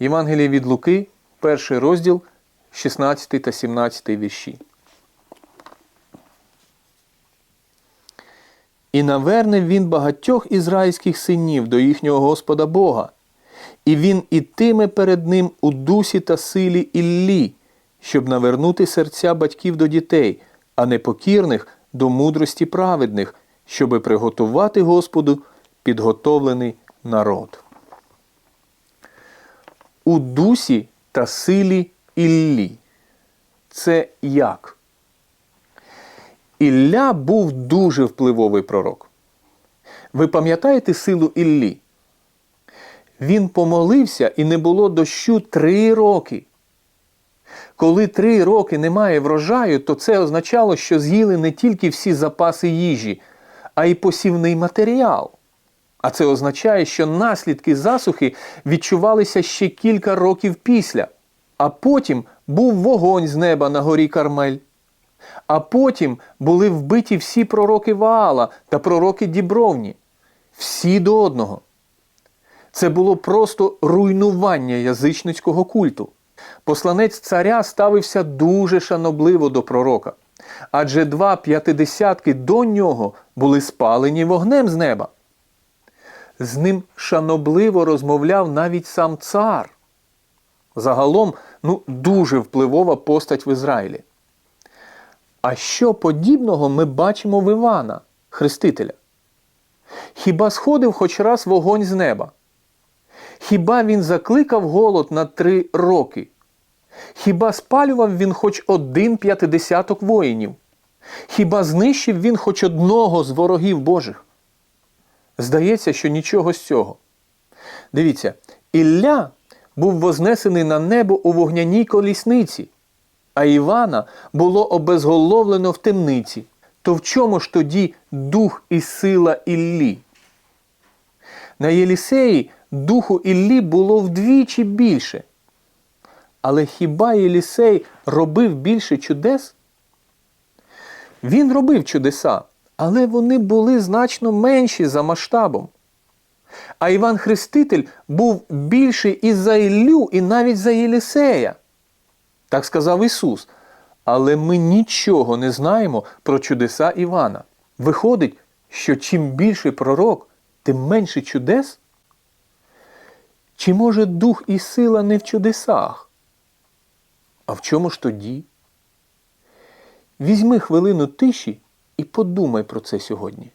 Євангеліє від Луки, перший розділ, 16 та 17 вірші. І наверне він багатьох ізраїльських синів до їхнього Господа Бога, і він ітиме перед ним у дусі та силі Іллі, щоб навернути серця батьків до дітей, а непокірних до мудрості праведних, щоби приготувати Господу підготовлений народ. У дусі та силі Іллі. Це як? Ілля був дуже впливовий пророк. Ви пам'ятаєте силу Іллі? Він помолився і не було дощу три роки. Коли три роки немає врожаю, то це означало, що з'їли не тільки всі запаси їжі, а й посівний матеріал. А це означає, що наслідки засухи відчувалися ще кілька років після, а потім був вогонь з неба на горі Кармель. А потім були вбиті всі пророки Ваала та пророки Дібровні. Всі до одного. Це було просто руйнування язичницького культу. Посланець царя ставився дуже шанобливо до пророка, адже два п'ятидесятки до нього були спалені вогнем з неба. З ним шанобливо розмовляв навіть сам цар. Загалом, ну, дуже впливова постать в Ізраїлі. А що подібного ми бачимо в Івана, Хрестителя? Хіба сходив хоч раз вогонь з неба? Хіба він закликав голод на три роки? Хіба спалював він хоч один п'ятидесяток воїнів? Хіба знищив він хоч одного з ворогів Божих? Здається, що нічого з цього. Дивіться, Ілля був вознесений на небо у вогняній колісниці, а Івана було обезголовлено в темниці. То в чому ж тоді дух і сила Іллі? На Єлісеї духу Іллі було вдвічі більше. Але хіба Єлісей робив більше чудес? Він робив чудеса, але вони були значно менші за масштабом. А Іван Хреститель був більший і за Іллю, і навіть за Єлісея. Так сказав Ісус. Але ми нічого не знаємо про чудеса Івана. Виходить, що чим більший пророк, тим менше чудес? Чи може дух і сила не в чудесах? А в чому ж тоді? Візьми хвилину тиші і подумай про це сьогодні.